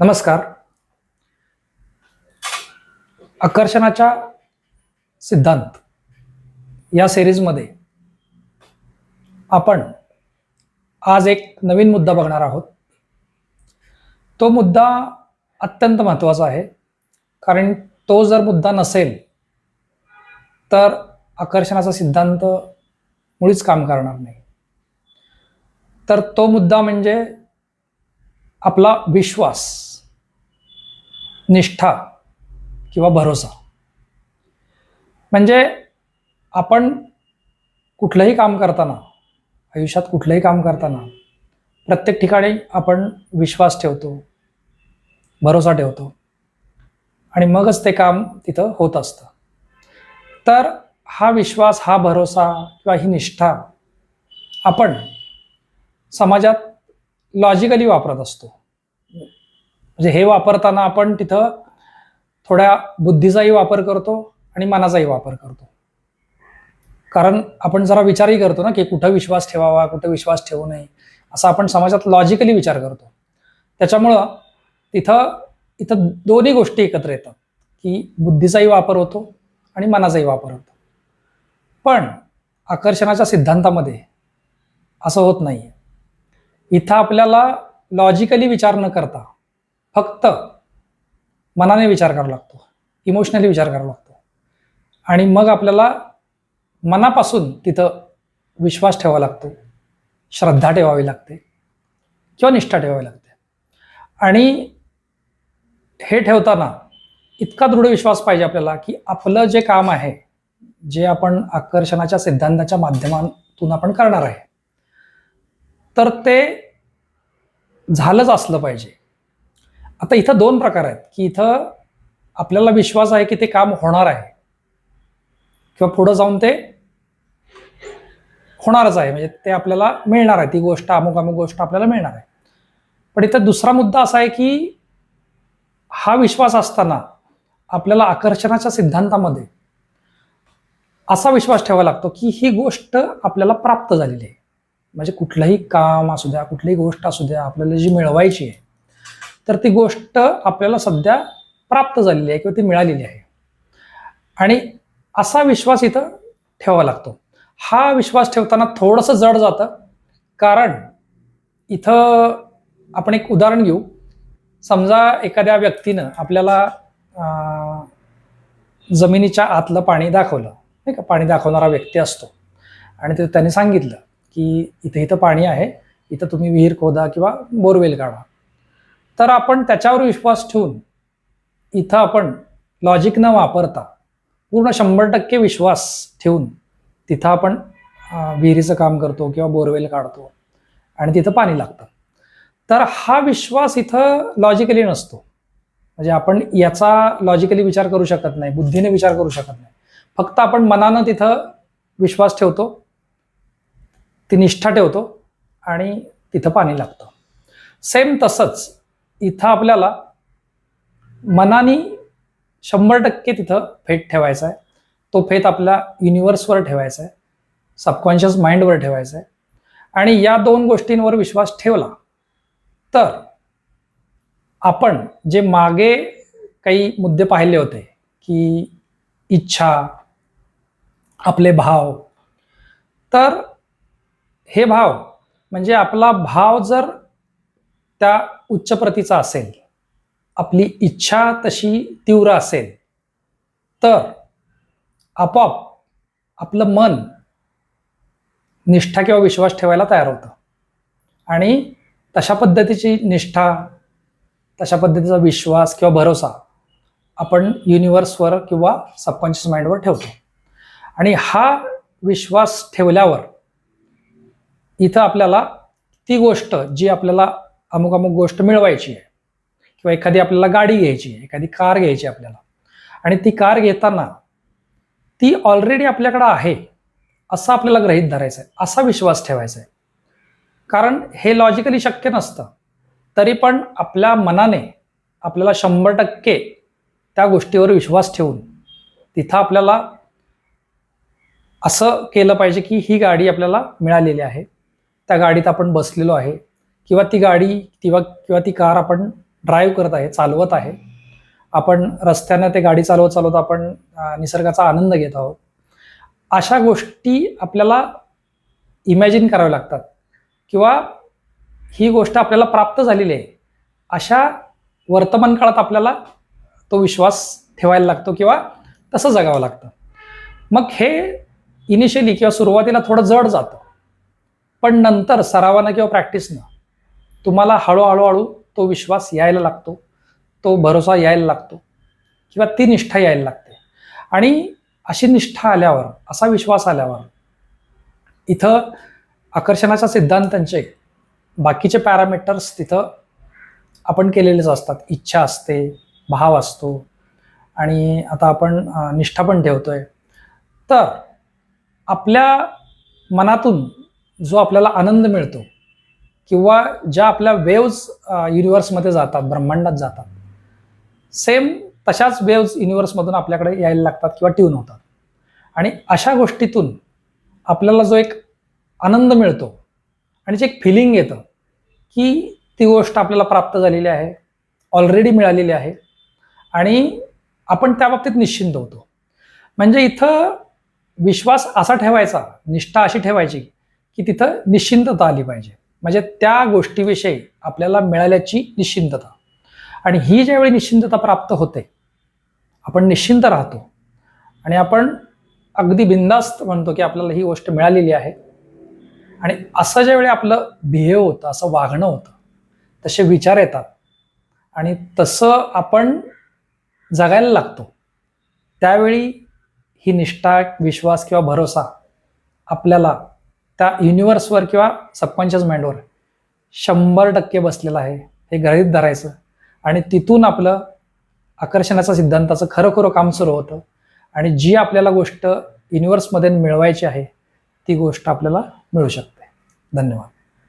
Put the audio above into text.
नमस्कार. आकर्षणाच्या सिद्धांत या सिरीजमध्ये आपण आज एक नवीन मुद्दा बघणार आहोत. तो मुद्दा अत्यंत महत्त्वाचा आहे. कारण तो जर मुद्दा नसेल तर आकर्षणाचा सिद्धांत मुळीच काम करणार नाही. तर तो मुद्दा म्हणजे आपला विश्वास. निष्ठा किंवा भरोसा. म्हणजे आपण कुठलंही काम करताना आयुष्यात कुठलंही काम करताना प्रत्येक ठिकाणी आपण विश्वास ठेवतो भरोसा ठेवतो आणि मगच ते काम तिथं होत असतं. तर हा विश्वास हा भरोसा किंवा ही निष्ठा आपण समाजात लॉजिकली वापरत असतो. म्हणजे हे वापरताना आपण तिथं थोड्या बुद्धीचाही वापर करतो आणि मनाचाही वापर करतो. कारण आपण जरा विचारही करतो ना की कुठं विश्वास ठेवावा कुठं विश्वास ठेवू नये असा आपण समाजात लॉजिकली विचार करतो. त्याच्यामुळं तिथं इथं दोन्ही गोष्टी एकत्र येतात की बुद्धीचाही वापर होतो आणि मनाचाही वापर होतो. पण आकर्षणाच्या सिद्धांतामध्ये असं होत नाही इथं आपल्याला लॉजिकली विचार न करता फक्त मनाने विचार करावा लागतो. इमोशनली विचार करावा लागतो. आणि मग आपल्याला मनापासून तिथं विश्वास ठेवावा लागतो. श्रद्धा ठेवावी लागते. किंवा निष्ठा ठेवावी लागते. आणि हे ठेवताना इतका दृढ विश्वास पाहिजे आपल्याला की आपलं जे काम आहे जे आपण आकर्षणाच्या सिद्धांताच्या माध्यमातून आपण करणार आहे तर ते झालंच असलं पाहिजे. आता इथं दोन प्रकार आहेत की इथं आपल्याला विश्वास आहे की ते काम होणार आहे. किंवा पुढं जाऊन ते होणारच आहे म्हणजे ते आपल्याला मिळणार आहे ती गोष्ट अमुक अमुक गोष्ट आपल्याला मिळणार आहे. पण इथं दुसरा मुद्दा असा आहे की हा विश्वास असताना आपल्याला आकर्षणाच्या सिद्धांतामध्ये असा विश्वास ठेवावा लागतो की ही गोष्ट आपल्याला प्राप्त झालेली आहे. म्हणजे कुठलंही काम असू द्या कुठलीही गोष्ट असू द्या आपल्याला जी मिळवायची आहे तर ती गोष्ट आपल्याला सध्या प्राप्त झालेली आहे किंवा ती मिळालेली आहे. आणि असा विश्वास इथं ठेवावा लागतो. हा विश्वास ठेवताना थोडंसं जड जातं कारण इथं आपण एक उदाहरण घेऊ. समजा एखाद्या व्यक्तीनं आपल्याला जमिनीच्या आतलं पाणी दाखवलं नाही का? पाणी दाखवणारा व्यक्ती असतो. आणि ते त्याने सांगितलं की इथं इथं पाणी आहे इथं तुम्ही विहीर खोदा किंवा बोरवेल काढा. तर आपण त्याच्यावर विश्वास ठेवून इथं आपण लॉजिक न वापरता पूर्ण शंभर टक्के विश्वास ठेवून तिथं आपण विहिरीचं काम करतो किंवा बोरवेल काढतो आणि तिथं पाणी लागतं. तर हा विश्वास इथं लॉजिकली नसतो. म्हणजे आपण याचा लॉजिकली विचार करू शकत नाही बुद्धीने विचार करू शकत नाही. फक्त आपण मनानं तिथं विश्वास ठेवतो ती निष्ठा ठेवतो आणि तिथं पाणी लागतं. सेम तसंच इथं आपल्याला मनाने शंभर टक्के तिथं फेट ठेवायचा आहे. तो फेत आपल्या युनिवर्सवर ठेवायचा आहे. सबकॉन्शियस माइंडवर ठेवायचा आहे. आणि या दोन गोष्टींवर विश्वास ठेवला तर आपण जे मागे काही मुद्दे पाहिले होते की इच्छा आपले भाव तर हे भाव म्हणजे आपला भाव जर त्या उच्च प्रतीचा असेल आपली इच्छा तशी तीव्र असेल तर आपोआप आपलं मन निष्ठा किंवा विश्वास ठेवायला तयार होतं. आणि तशा पद्धतीची निष्ठा तशा पद्धतीचा विश्वास किंवा भरोसा आपण युनिवर्सवर किंवा सबकॉन्शियस माइंडवर ठेवतो. आणि हा विश्वास ठेवल्यावर इथं आपल्याला ती गोष्ट जी आपल्याला अमुक अमुक गोष्ट मिळवायची आहे. किंवा एखादी आपल्याला गाडी घ्यायची आहे एखादी कार घ्यायची आहे आपल्याला. आणि ती कार घेताना ती ऑलरेडी आपल्याकडं आहे असं आपल्याला ग्रहित धरायचं आहे असा विश्वास ठेवायचा आहे कारण हे लॉजिकली शक्य नसतं. तरी पण आपल्या मनाने आपल्याला शंभर टक्के त्या गोष्टीवर विश्वास ठेवून तिथं आपल्याला असं केलं पाहिजे की ही गाडी आपल्याला मिळालेली आहे. त्या गाडीत आपण बसलेलो आहे. किंवा ती गाडी किंवा किंवा ती कार आपण ड्राईव्ह करत आहे चालवत आहे आपण रस्त्यानं ते गाडी चालवत चालवत आपण निसर्गाचा आनंद घेत आहोत. अशा गोष्टी आपल्याला इमॅजिन कराव्या लागतात किंवा ही गोष्ट आपल्याला प्राप्त झालेली आहे अशा वर्तमान काळात आपल्याला तो विश्वास ठेवायला लागतो किंवा तसं जगावं लागतं. मग हे इनिशियली किंवा सुरुवातीला थोडं जड जातं पण नंतर सरावानं किंवा प्रॅक्टिसनं तुम्हाला हळूहळूहळू तो विश्वास यायला लागतो तो भरोसा यायला लागतो किंवा ती निष्ठा यायला लागते. आणि अशी निष्ठा आल्यावर असा विश्वास आल्यावर इथं आकर्षणाच्या सिद्धांतांचे बाकीचे पॅरामीटर्स तिथं आपण केलेलेच असतात. इच्छा असते भाव असतो आणि आता आपण निष्ठा पण ठेवतोय. तर आपल्या मनातून जो आपल्याला आनंद मिळतो किंवा ज्या आपल्या वेव्ज युनिवर्समध्ये जातात ब्रह्मांडात जातात सेम तशाच वेव्ज युनिव्हर्समधून आपल्याकडे यायला लागतात किंवा ट्यून होतात. आणि अशा गोष्टीतून आपल्याला जो एक आनंद मिळतो आणि जे एक फिलिंग येतं की ती गोष्ट आपल्याला प्राप्त झालेली आहे ऑलरेडी मिळालेली आहे आणि आपण त्या बाबतीत निश्चिंत होतो. म्हणजे इथं विश्वास असा ठेवायचा निष्ठा अशी ठेवायची की तिथं निश्चिंतता आली पाहिजे. म्हणजे त्या गोष्टीविषयी आपल्याला मिळाल्याची निश्चिंतता. आणि ही ज्यावेळी निश्चिंतता प्राप्त होते आपण निश्चिंत राहतो. आणि आपण अगदी बिंदास्त म्हणतो की आपल्याला ही गोष्ट मिळालेली आहे. आणि असं ज्यावेळी आपलं बिहेव होतं असं वागणं होतं तसे विचार येतात. आणि तसं आपण जगायला लागतो. त्यावेळी ही निष्ठा विश्वास किंवा भरोसा आपल्याला त्या युनिवर्सवर किंवा सबकॉन्शियस माइंडवर शंभर टक्के बसलेलं आहे हे गृहित धरायचं. आणि तिथून आपलं आकर्षणाचं सिद्धांताचं खरोखर काम सुरू होतं. आणि जी आपल्याला गोष्ट युनिवर्समध्ये मिळवायची आहे ती गोष्ट आपल्याला मिळू शकते. धन्यवाद.